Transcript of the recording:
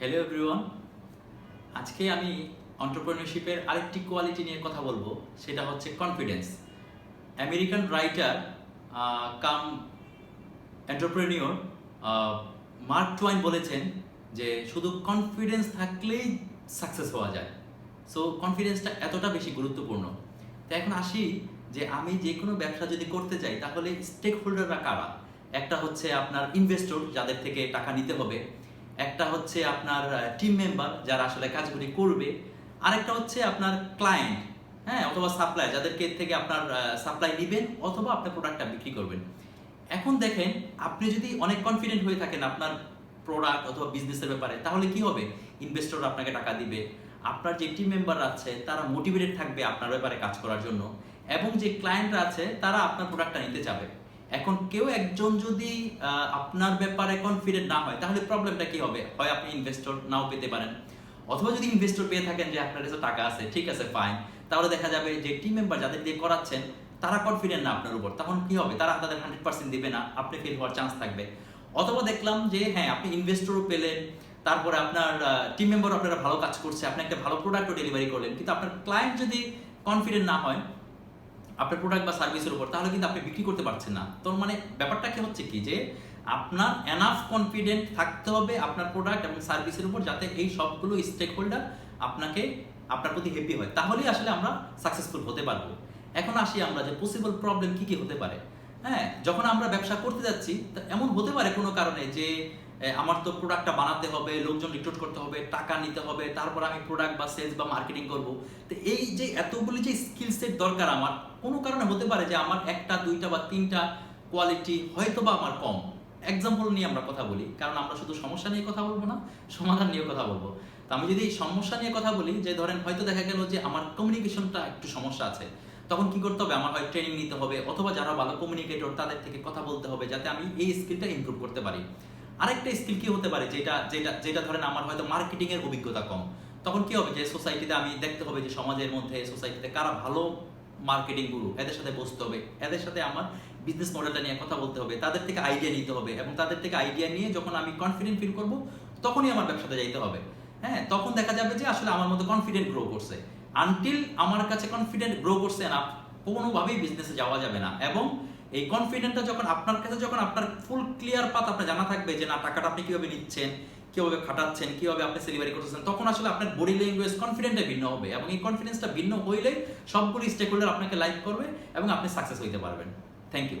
Hello everyone আজকে আমি অন্টারপ্রেনারশিপের আরেকটি কোয়ালিটি নিয়ে কথা বলব, সেটা হচ্ছে confidence American writer cum entrepreneur Mark Twain বলেছেন যে শুধু কনফিডেন্স থাকলেই সাকসেস হওয়া যায়। সো কনফিডেন্সটা এতটা বেশি গুরুত্বপূর্ণ। তো এখন আসি যে আমি যে কোনো ব্যবসা যদি করতে চাই, তাহলে স্টেক হোল্ডাররা কারা? একটা হচ্ছে আপনার ইনভেস্টর যাদের থেকে টাকা নিতে হবে। একটা হচ্ছে আপনার টিম মেম্বার যারা আসলে কাজগুলি করবে, আরেকটা হচ্ছে আপনার ক্লায়েন্ট হ্যাঁ অথবা সাপ্লাই যাদেরকে থেকে আপনার সাপ্লাই নেবেন অথবা আপনার প্রোডাক্টটা বিক্রি করবেন। এখন দেখেন, আপনি যদি অনেক কনফিডেন্ট হয়ে থাকেন আপনার প্রোডাক্ট অথবা বিজনেসের ব্যাপারে, তাহলে কি হবে? ইনভেস্টর আপনাকে টাকা দিবে, আপনার যে টিম মেম্বার আছে, তারা মোটিভেটেড থাকবে আপনার ব্যাপারে কাজ করার জন্য, এবং যে ক্লায়েন্টরা আছে, তারা আপনার প্রোডাক্টটা নিতে চাবে। এখন কেউ একজন যদি আপনার ব্যাপারে কনফিডেন্ট না হয়, তাহলে প্রবলেমটা কি হবে? হয় আপনি ইনভেস্টর নাও পেতে পারেন। অথবা যদি ইনভেস্টর পেয়ে থাকেন যে আপনার কাছে টাকা আছে, ঠিক আছে ফাইন তাহলে দেখা যাবে যে টিম মেম্বার যাদের দিয়ে করাচ্ছেন, তারা কনফিডেন্ট না আপনার উপর। তখন কি হবে? তারা তাদের হান্ড্রেড পার্সেন্ট দিবে না। আপনি ফেল হওয়ার চান্স থাকবে। অথবা দেখলাম যে হ্যাঁ আপনি ইনভেস্টরও পেলেন, তারপরে আপনার টিম মেম্বার আপনারা ভালো কাজ করছে, আপনি একটা ভালো প্রোডাক্টও ডেলিভারি করলেন, কিন্তু আপনার ক্লায়েন্ট যদি কনফিডেন্ট না হয় আপনার প্রোডাক্ট বা সার্ভিসের উপর, তাহলে কিন্তু আপনি বিক্রি করতে পারছেন না। তোর মানে ব্যাপারটা কি হচ্ছে কি যে, আপনার এনাফ কনফিডেন্ট থাকতে হবে আপনার প্রোডাক্ট এবং সার্ভিসের উপর যাতে এই সবগুলো স্টেক হোল্ডার আপনাকে, আপনার প্রতি হ্যাপি হয়। তাহলেই আসলে আমরা সাকসেসফুল হতে পারব। এখন আসি আমরা যে পসিবল প্রবলেম কি কি হতে পারে। হ্যাঁ যখন আমরা ব্যবসা করতে যাচ্ছি এমন হতে পারে কোনো কারণে যে আমার তো প্রোডাক্টটা বানাতে হবে, লোকজন রিক্রুট করতে হবে, টাকা নিতে হবে, তারপর আমি প্রোডাক্ট বা সেলস বা মার্কেটিং করব। তো এই যে এতগুলি যে স্কিল সেট দরকার আমার, কোনো কারণে হতে পারে যে আমার একটা, দুইটা বা তিনটা কোয়ালিটি হয়তো বা আমার কম। এক্সাম্পল নিয়ে আমরা কথা বলি, কারণ আমরা শুধু সমস্যা নিয়ে কথা বলব না, সমাধান নিয়ে কথা বলব। তো আমি যদি সমস্যা নিয়ে কথা বলি, যে ধরেন হয়তো দেখা গেল যে আমার কমিউনিকেশনটা একটু সমস্যা আছে, তখন কি করতে হবে? আমার হয় ট্রেনিং নিতে হবে, অথবা যারা ভালো কমিউনিকেটর তাদের থেকে কথা বলতে হবে, যাতে আমি এই স্কিলটা ইমপ্রুভ করতে পারি। আরেকটা স্কিল কি হতে পারে যেটা যেটা যেটা ধরেন আমার হয়তো মার্কেটিং এর অভিজ্ঞতা কম। তখন কি হবে যে সোসাইটিতে আমি দেখতে হবে যে সমাজের মধ্যে সোসাইটিতে কারা ভালো মার্কেটিং গুরু এদের সাথে বসতে হবে। এদের সাথে আমার বিজনেস মডেলটা নিয়ে কথা বলতে হবে। তাদের থেকে আইডিয়া নিতে হবে এবং তাদের থেকে আইডিয়া নিয়ে যখন আমি কনফিডেন্ট ফিল করব, তখনই আমার ব্যবসাতে যাইতে হবে। হ্যাঁ তখন দেখা যাবে যে আসলে আমার মধ্যে কনফিডেন্ট গ্রো করছে। আনটিল আমার কাছে কনফিডেন্ট গ্রো করছে না, কোনোভাবেই বিজনেসে যাওয়া যাবে না। এবং এই কনফিডেন্টটা যখন আপনার কাছে, যখন আপনার ফুল ক্লিয়ার পাত আপনার জানা থাকবে যে না, টাকাটা আপনি কীভাবে নিচ্ছেন, কীভাবে খাটাচ্ছেন, কীভাবে আপনি সেলিভারি করতেছেন, তখন আসলে আপনার বডি ল্যাঙ্গুয়েজ কনফিডেন্টটা ভিন্ন হবে এবং এই কনফিডেন্সটা ভিন্ন হইলে সবগুলি স্টেক হোল্ডার আপনাকে লাইক করবে এবং আপনি সাকসেস হইতে পারবেন। Thank you